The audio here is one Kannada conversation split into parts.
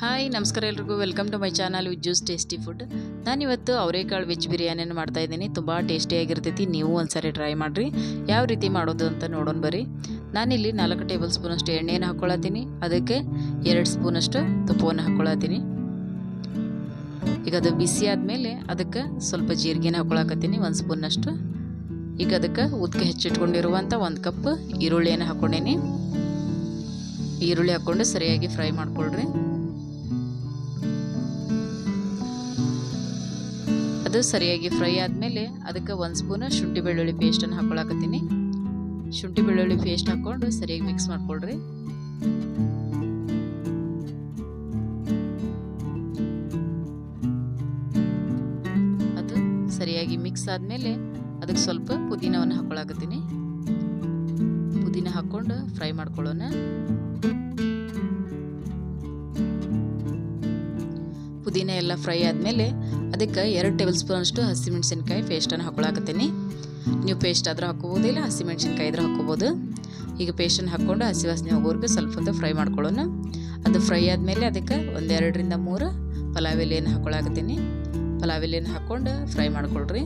ಹಾಯ್, ನಮಸ್ಕಾರ ಎಲ್ರಿಗೂ. Welcome to my channel juice tasty food ನಾನಿವತ್ತು ಅವರೆಕಾಳು ವೆಜ್ ಬಿರಿಯಾನಿಯನ್ನು ಮಾಡ್ತಾ ಇದ್ದೀನಿ. ತುಂಬ ಟೇಸ್ಟಿಯಾಗಿರ್ತೈತಿ ನೀವು ಒಂದ್ಸರಿ ಟ್ರೈ ಮಾಡಿರಿ. ಯಾವ ರೀತಿ ಮಾಡೋದು ಅಂತ ನೋಡೋಣ ಬರ್ರಿ. ನಾನಿಲ್ಲಿ ನಾಲ್ಕು ಟೇಬಲ್ ಸ್ಪೂನಷ್ಟು ಎಣ್ಣೆಯನ್ನು ಹಾಕ್ಕೊಳತ್ತೀನಿ ಅದಕ್ಕೆ ಎರಡು ಸ್ಪೂನಷ್ಟು ತುಪ್ಪವನ್ನು ಹಾಕ್ಕೊಳತ್ತೀನಿ ಈಗ ಅದು ಬಿಸಿ ಆದಮೇಲೆ ಅದಕ್ಕೆ ಸ್ವಲ್ಪ ಜೀರಿಗೆನ ಹಾಕ್ಕೊಳಕತ್ತೀನಿ ಒಂದು ಸ್ಪೂನಷ್ಟು ಈಗ ಅದಕ್ಕೆ ಉದ್ಕೆ ಹೆಚ್ಚಿಟ್ಕೊಂಡಿರುವಂಥ ಒಂದು ಕಪ್ ಈರುಳ್ಳಿಯನ್ನು ಹಾಕ್ಕೊಂಡೇನಿ ಈರುಳ್ಳಿ ಹಾಕ್ಕೊಂಡು ಸರಿಯಾಗಿ ಫ್ರೈ ಮಾಡ್ಕೊಳ್ರಿ. ಅದು ಸರಿಯಾಗಿ ಫ್ರೈ ಆದಮೇಲೆ ಅದಕ್ಕೆ ಒಂದು ಸ್ಪೂನ್ ಶುಂಠಿ ಬೆಳ್ಳುಳ್ಳಿ ಪೇಸ್ಟನ್ನು ಹಾಕೊಳಕತ್ತೀನಿ. ಶುಂಠಿ ಬೆಳ್ಳುಳ್ಳಿ ಪೇಸ್ಟ್ ಹಾಕ್ಕೊಂಡು ಸರಿಯಾಗಿ ಮಿಕ್ಸ್ ಮಾಡ್ಕೊಳ್ರಿ. ಅದು ಸರಿಯಾಗಿ ಮಿಕ್ಸ್ ಆದಮೇಲೆ ಅದಕ್ಕೆ ಸ್ವಲ್ಪ ಪುದೀನವನ್ನು ಹಾಕೊಳಕತ್ತೀನಿ. ಪುದೀನ ಹಾಕ್ಕೊಂಡು ಫ್ರೈ ಮಾಡ್ಕೊಳ್ಳೋಣ. ಪುದೀನ ಎಲ್ಲ ಫ್ರೈ ಆದಮೇಲೆ ಅದಕ್ಕೆ ಎರಡು ಟೇಬಲ್ ಸ್ಪೂನ್ ಅಷ್ಟು ಹಸಿಮೆಣ್ಸಿನ್ಕಾಯಿ ಪೇಸ್ಟನ್ನು ಹಾಕೊಳಕತ್ತೀನಿ. ನೀವು ಪೇಸ್ಟ್ ಆದರೂ ಇಲ್ಲ ಹಸಿಮೆಣ್ಸಿನ್ಕಾಯಿ ಇದ್ರೂ ಹಾಕೋಬೋದು ಈಗ ಪೇಸ್ಟನ್ನು ಹಾಕ್ಕೊಂಡು ಹಸಿ ವಾಸನೆ ಹೋಗೋರ್ಗೆ ಸ್ವಲ್ಪ ಹೊತ್ತು ಫ್ರೈ ಮಾಡ್ಕೊಳ್ಳೋಣ. ಅದು ಫ್ರೈ ಆದಮೇಲೆ ಅದಕ್ಕೆ ಒಂದೆರಡರಿಂದ ಮೂರು ಪಲಾವ್ ಎಲೆಯನ್ನು ಹಾಕೊಳಕತ್ತೀನಿ. ಪಲಾವ್ ಎಲೆಯನ್ನು ಹಾಕ್ಕೊಂಡು ಫ್ರೈ ಮಾಡ್ಕೊಳ್ರಿ.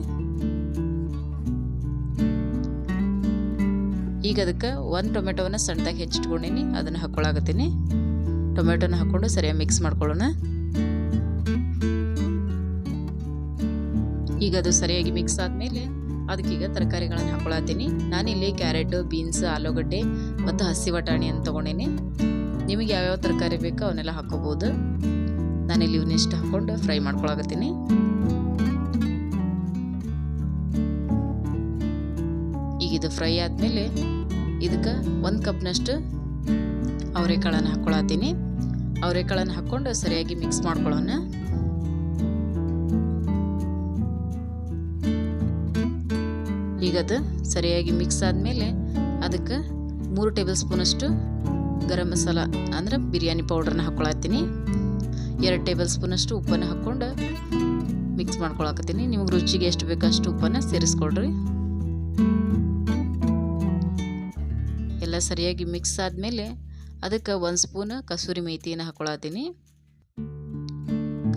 ಈಗ ಅದಕ್ಕೆ ಒಂದು ಟೊಮೆಟೊವನ್ನು ಸಣ್ಣದಾಗಿ ಹೆಚ್ಚಿಟ್ಕೊಂಡಿನಿ, ಅದನ್ನು ಹಾಕ್ಕೊಳಕತ್ತೀನಿ ಟೊಮೆಟೊನ ಹಾಕ್ಕೊಂಡು ಸರಿಯಾಗಿ ಮಿಕ್ಸ್ ಮಾಡ್ಕೊಳ್ಳೋಣ. ಈಗ ಅದು ಸರಿಯಾಗಿ ಮಿಕ್ಸ್ ಆದಮೇಲೆ ಅದಕ್ಕೀಗ ತರಕಾರಿಗಳನ್ನು ಹಾಕೊಳತ್ತೀನಿ. ನಾನಿಲ್ಲಿ ಕ್ಯಾರೆಟು, ಬೀನ್ಸ್, ಆಲೂಗಡ್ಡೆ ಮತ್ತು ಹಸಿ ಬಟಾಣಿಯನ್ನು ತೊಗೊಂಡೀನಿ. ನಿಮಗೆ ಯಾವ್ಯಾವ ತರಕಾರಿ ಬೇಕೋ ಅವನ್ನೆಲ್ಲ ಹಾಕೋಬೋದು. ನಾನಿಲ್ಲಿ ಇವನ್ನಿಷ್ಟು ಹಾಕ್ಕೊಂಡು ಫ್ರೈ ಮಾಡ್ಕೊಳಕತ್ತೀನಿ. ಈಗ ಇದು ಫ್ರೈ ಆದಮೇಲೆ ಇದಕ್ಕೆ ಒಂದು ಕಪ್ನಷ್ಟು ಅವರೆಕಾಳನ್ನು ಹಾಕ್ಕೊಳತ್ತೀನಿ ಅವರೆಕಾಳನ್ನು ಹಾಕ್ಕೊಂಡು ಸರಿಯಾಗಿ ಮಿಕ್ಸ್ ಮಾಡ್ಕೊಳ್ಳೋಣ. ಈಗ ಅದು ಸರಿಯಾಗಿ ಮಿಕ್ಸ್ ಆದಮೇಲೆ ಅದಕ್ಕೆ ಮೂರು ಟೇಬಲ್ ಸ್ಪೂನಷ್ಟು ಗರಂ ಮಸಾಲ, ಅಂದ್ರೆ ಬಿರಿಯಾನಿ ಪೌಡ್ರನ್ನ ಹಾಕ್ಕೊಳತ್ತೀನಿ ಎರಡು ಟೇಬಲ್ ಸ್ಪೂನಷ್ಟು ಉಪ್ಪನ್ನು ಹಾಕ್ಕೊಂಡು ಮಿಕ್ಸ್ ಮಾಡ್ಕೊಳಕತ್ತೀನಿ. ನಿಮಗೆ ರುಚಿಗೆ ಎಷ್ಟು ಬೇಕೋ ಅಷ್ಟು ಉಪ್ಪನ್ನು ಸೇರಿಸ್ಕೊಳ್ರಿ. ಎಲ್ಲ ಸರಿಯಾಗಿ ಮಿಕ್ಸ್ ಆದಮೇಲೆ ಅದಕ್ಕೆ ಒಂದು ಸ್ಪೂನ್ ಕಸೂರಿ ಮೇಥಿಯನ್ನು ಹಾಕ್ಕೊಳತ್ತೀನಿ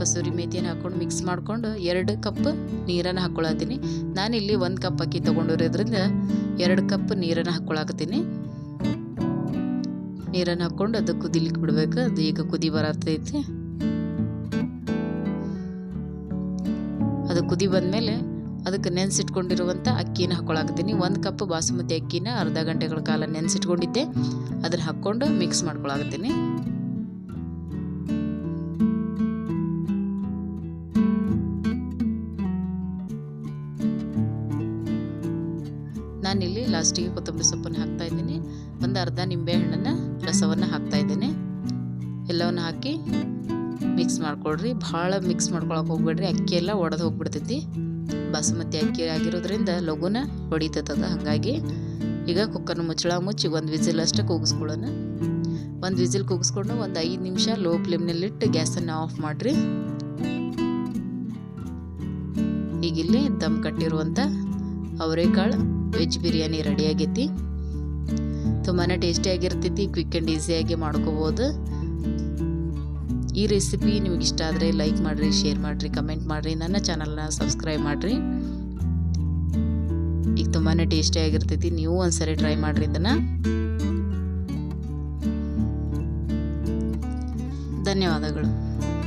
ಕಸೂರಿ ಮೇಥಿಯನ್ನು ಹಾಕ್ಕೊಂಡು ಮಿಕ್ಸ್ ಮಾಡ್ಕೊಂಡು ಎರಡು ಕಪ್ ನೀರನ್ನು ಹಾಕ್ಕೊಳತ್ತೀನಿ. ಇಲ್ಲಿ ಒಂದು ಕಪ್ ಅಕ್ಕಿ ತೊಗೊಂಡಿರೋದ್ರಿಂದ ಎರಡು ಕಪ್ ನೀರನ್ನು ಹಾಕ್ಕೊಳಕತ್ತೀನಿ. ನೀರನ್ನು ಹಾಕ್ಕೊಂಡು ಅದು ಕುದಿಲಿಕ್ಕೆ ಬಿಡಬೇಕು. ಅದು ಈಗ ಕುದಿ ಬರತೈತಿ. ಅದು ಕುದಿ ಬಂದಮೇಲೆ ಅದಕ್ಕೆ ನೆನೆಸಿಟ್ಕೊಂಡಿರುವಂಥ ಅಕ್ಕಿನ ಹಾಕ್ಕೊಳಕತ್ತೀನಿ. ಒಂದು ಕಪ್ ಬಾಸುಮತಿ ಅಕ್ಕಿನ ಅರ್ಧ ಗಂಟೆಗಳ ಕಾಲ ನೆನೆಸಿಟ್ಕೊಂಡಿದ್ದೆ. ಅದನ್ನು ಹಾಕ್ಕೊಂಡು ಮಿಕ್ಸ್ ಮಾಡ್ಕೊಳಕತ್ತೀನಿ. ನಾನಿಲ್ಲಿ ಲಾಸ್ಟಿಗೆ ಕೊತ್ತಂಬರಿ ಸೊಪ್ಪನ್ನು ಹಾಕ್ತಾ ಇದ್ದೀನಿ. ಒಂದು ಅರ್ಧ ನಿಂಬೆಹಣ್ಣನ್ನು ರಸವನ್ನು ಹಾಕ್ತಾ ಇದ್ದೀನಿ. ಎಲ್ಲವನ್ನು ಹಾಕಿ ಮಿಕ್ಸ್ ಮಾಡ್ಕೊಳ್ರಿ. ಭಾಳ ಮಿಕ್ಸ್ ಮಾಡ್ಕೊಳಕ್ಕೆ ಹೋಗ್ಬೇಡ್ರಿ. ಅಕ್ಕಿ ಎಲ್ಲ ಒಡೆದು ಹೋಗ್ಬಿಡ್ತೈತಿ. ಬಾಸುಮತಿ ಅಕ್ಕಿ ಆಗಿರೋದ್ರಿಂದ ಲಘುನ ಹೊಡಿತದ ಹಾಗಾಗಿ. ಈಗ ಕುಕ್ಕರ್ನ ಮುಚ್ಚಳ ಮುಚ್ಚಿ ಒಂದು ವಿಸಿಲ್ ಅಷ್ಟೇ ಕೂಗಿಸ್ಕೊಳ್ಳೋಣ. ಒಂದು ವಿಸಿಲ್ ಕೂಗಿಸ್ಕೊಂಡು ಒಂದು ಐದು ನಿಮಿಷ ಲೋ ಫ್ಲೇಮ್ನಲ್ಲಿಟ್ಟು ಗ್ಯಾಸನ್ನು ಆಫ್ ಮಾಡಿರಿ. ಈಗ ಇಲ್ಲಿ ದಮ್ ಕಟ್ಟಿರುವಂಥ ಅವರೆಕಾಳು ವೆಜ್ ಬಿರಿಯಾನಿ ರೆಡಿ ಆಗೈತಿ ತುಂಬಾ ಟೇಸ್ಟಿಯಾಗಿರ್ತೈತಿ ಕ್ವಿಕ್ ಆ್ಯಂಡ್ ಈಸಿಯಾಗಿ ಮಾಡ್ಕೋಬೋದು. ಈ ರೆಸಿಪಿ ನಿಮಗೆ ಇಷ್ಟ ಆದರೆ ಲೈಕ್ ಮಾಡಿರಿ, ಶೇರ್ ಮಾಡಿರಿ, ಕಮೆಂಟ್ ಮಾಡಿರಿ, ನನ್ನ ಚಾನಲ್ನ ಸಬ್ಸ್ಕ್ರೈಬ್ ಮಾಡಿರಿ. ಈಗ ತುಂಬಾ ಟೇಸ್ಟಿಯಾಗಿರ್ತೈತಿ, ನೀವು ಒಂದ್ಸರಿ ಟ್ರೈ ಮಾಡಿರಿ ಇದನ್ನು. ಧನ್ಯವಾದಗಳು.